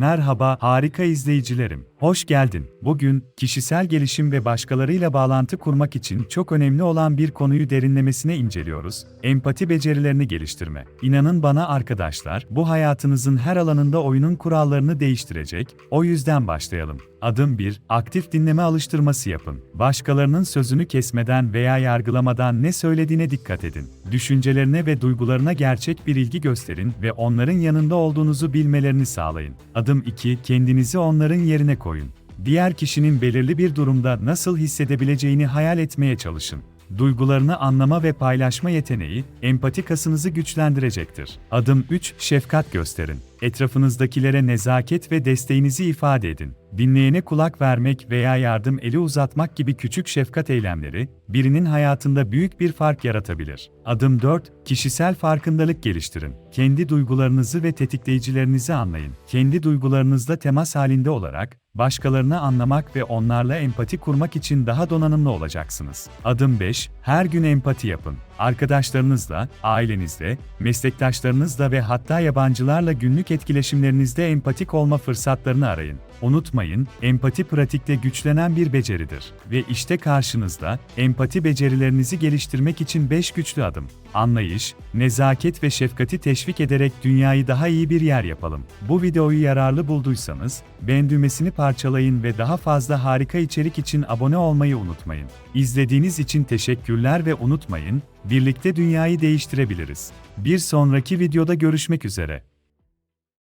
Merhaba harika izleyicilerim. Hoş geldin. Bugün kişisel gelişim ve başkalarıyla bağlantı kurmak için çok önemli olan bir konuyu derinlemesine inceliyoruz. Empati becerilerini geliştirme. İnanın bana arkadaşlar, bu hayatınızın her alanında oyunun kurallarını değiştirecek. O yüzden başlayalım. Adım 1. Aktif dinleme alıştırması yapın. Başkalarının sözünü kesmeden veya yargılamadan ne söylediğine dikkat edin. Düşüncelerine ve duygularına gerçek bir ilgi gösterin ve onların yanında olduğunuzu bilmelerini sağlayın. Adım 2. Kendinizi onların yerine koyun. Diğer kişinin belirli bir durumda nasıl hissedebileceğini hayal etmeye çalışın. Duygularını anlama ve paylaşma yeteneği, empati kasınızı güçlendirecektir. Adım 3. Şefkat gösterin. Etrafınızdakilere nezaket ve desteğinizi ifade edin. Dinleyene kulak vermek veya yardım eli uzatmak gibi küçük şefkat eylemleri, birinin hayatında büyük bir fark yaratabilir. Adım 4. Kişisel farkındalık geliştirin. Kendi duygularınızı ve tetikleyicilerinizi anlayın. Kendi duygularınızla temas halinde olarak, başkalarını anlamak ve onlarla empati kurmak için daha donanımlı olacaksınız. Adım 5. Her gün empati yapın. Arkadaşlarınızla, ailenizle, meslektaşlarınızla ve hatta yabancılarla günlük etkileşimlerinizde empatik olma fırsatlarını arayın. Unutmayın, empati pratikte güçlenen bir beceridir. Ve işte karşınızda, empati becerilerinizi geliştirmek için 5 güçlü adım. Anlayış, nezaket ve şefkati teşvik ederek dünyayı daha iyi bir yer yapalım. Bu videoyu yararlı bulduysanız, beğen düğmesini parçalayın ve daha fazla harika içerik için abone olmayı unutmayın. İzlediğiniz için teşekkürler ve unutmayın, birlikte dünyayı değiştirebiliriz. Bir sonraki videoda görüşmek üzere.